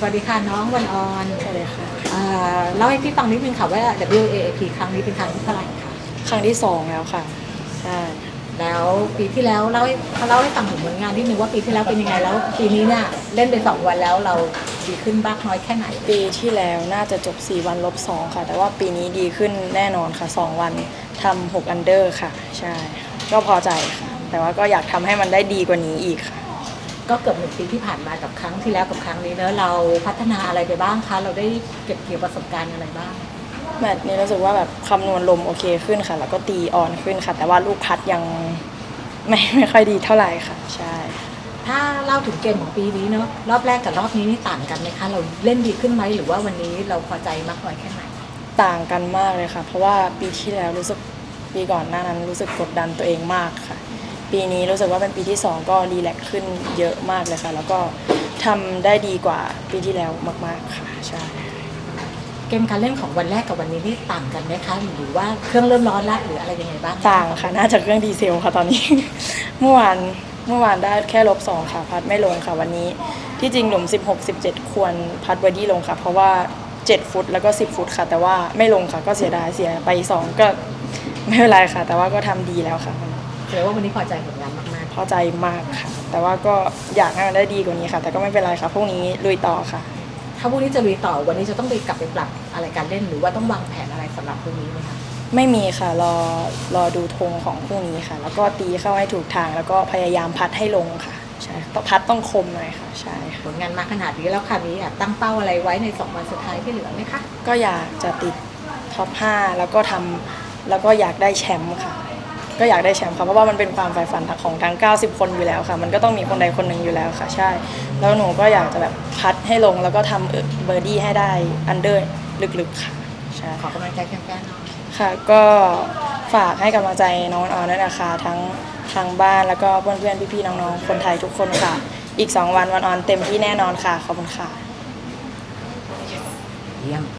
สวัสดีค่ะน้องวันออนสวัสดีค่ะอ่าเล่าให้พี่ฟังนิดนึงค่ะว่า WAAP ครั้งนี้เป็นครั้งที่เท่าไหร่คะครั้งที่สองแล้วค่ะใช่แล้วปีที่แล้วเล่าให้เขาเล่าให้ฟังถึงผลงานนิดนึงว่าปีที่แล้วเป็นยังไงแล้ว ปีนี้เนี่ยเล่นไปสองวันแล้วเราดีขึ้นบ้างน้อยแค่ไหน ปีที่แล้วน่าจะจบ 4 วันลบ2ค่ะ แต่ว่าปีนี้ดีขึ้นแน่นอนค่ะ 2 วันทำ6อันเดอร์ค่ะ ใช่ค่ะก็พอใจค่ะ แต่ว่าก็อยากทำให้มันได้ดีกว่านี้อีกค่ะ ก็เกือบหนึ่งปีที่ผ่านมากับครั้งที่แล้วกับครั้งนี้เนอะเราพัฒนาอะไรไปบ้างคะ เราได้เก็บเกี่ยวประสบการณ์อะไรบ้าง แมตช์นี้รู้สึกว่าแบบคำนวณลมโอเคขึ้นค่ะ แล้วก็ตีออนขึ้นค่ะ แต่ว่าลูกพัดยังไม่ไม่ค่อยดีเท่าไหร่ค่ะ ใช่ ถ้าเล่าถึงเกมของปีนี้เนอะรอบแรกกับรอบนี้นี่ต่างกันไหมคะ เราเล่นดีขึ้นไหมหรือว่าวันนี้เราพอใจมากน้อยแค่ไหน ต่างกันมากเลยค่ะ เพราะว่าปีที่แล้วรู้สึกปีก่อนหน้านั้นรู้สึกกดดันตัวเองมากค่ะ ปีนี้รู้สึกว่าเป็นปีที่สองก็รีแลกซ์ขึ้นเยอะมากเลยค่ะ แล้วก็ทำได้ดีกว่าปีที่แล้วมากๆค่ะใช่เกมการเล่นของวันแรกกับวันนี้นี่ต่างกันไหมคะหรือว่าเครื่องเริ่มร้อนแล้วหรืออะไรยังไงบ้างต่างค่ะน่าจะเครื่องดีเซลค่ะตอนนี้ เมื่อวานเมื่อวานได้แค่ลบสองค่ะ พัดไม่ลงค่ะวันนี้ ที่จริงหลุม 16 17 ควรพัดบอดี้ลงค่ะ เพราะว่า 7 ฟุตแล้วก็ 10 ฟุตค่ะ แต่ว่าไม่ลงค่ะก็เสียดายเสียไปสองก็ไม่เป็นไรค่ะ แต่ว่าก็ทำดีแล้วค่ะ แสดงว่าวันนี้พอใจผลงานมากพอใจมากค่ะ แต่ว่าก็อยากให้มันได้ดีกว่านี้ค่ะ แต่ก็ไม่เป็นไรค่ะพรุ่งนี้ลุยต่อค่ะ ๆ ถ้าพรุ่งนี้จะลุยต่อวันนี้จะต้องไปกลับไปปรับอะไรการเล่นหรือว่าต้องวางแผนอะไรสำหรับพรุ่งนี้ไหมคะไม่มีค่ะรอรอดูธงของพรุ่งนี้ค่ะ แล้วก็ตีเข้าให้ถูกทาง แล้วก็พยายามพัดให้ลงค่ะ ใช่ต้องพัดต้องคมหน่อยค่ะ ใช่ค่ะ ผลงานมาขนาดนี้แล้วค่ะนี้อะตั้งเป้าอะไรไว้ในสองวันสุดท้ายที่เหลือไหมคะก็อยากจะติดท็อป 5 แล้วก็ทำแล้วก็อยากได้แชมป์ค่ะ ก็อยากได้แชมป์ค่ะเพราะว่ามันเป็นความใฝ่ฝันของทั้ง 90 คนอยู่แล้วค่ะ มันก็ต้องมีคนใดคนหนึ่งอยู่แล้วค่ะ ใช่ แล้วหนูก็อยากจะแบบพัดให้ลงแล้วก็ทำเบอร์ดี้ให้ได้อันเดอร์ลึกๆค่ะใช่ขอกำลังใจแฟนๆหน่อยค่ะก็ฝากให้กำลังใจน้องออนด้วยนะคะทั้งทางบ้านแล้วก็เพื่อนๆพี่ๆน้องๆคนไทยทุกคนค่ะ อีก 2 วันวันออนเต็มที่แน่นอนค่ะขอบคุณค่ะ เยี่ยม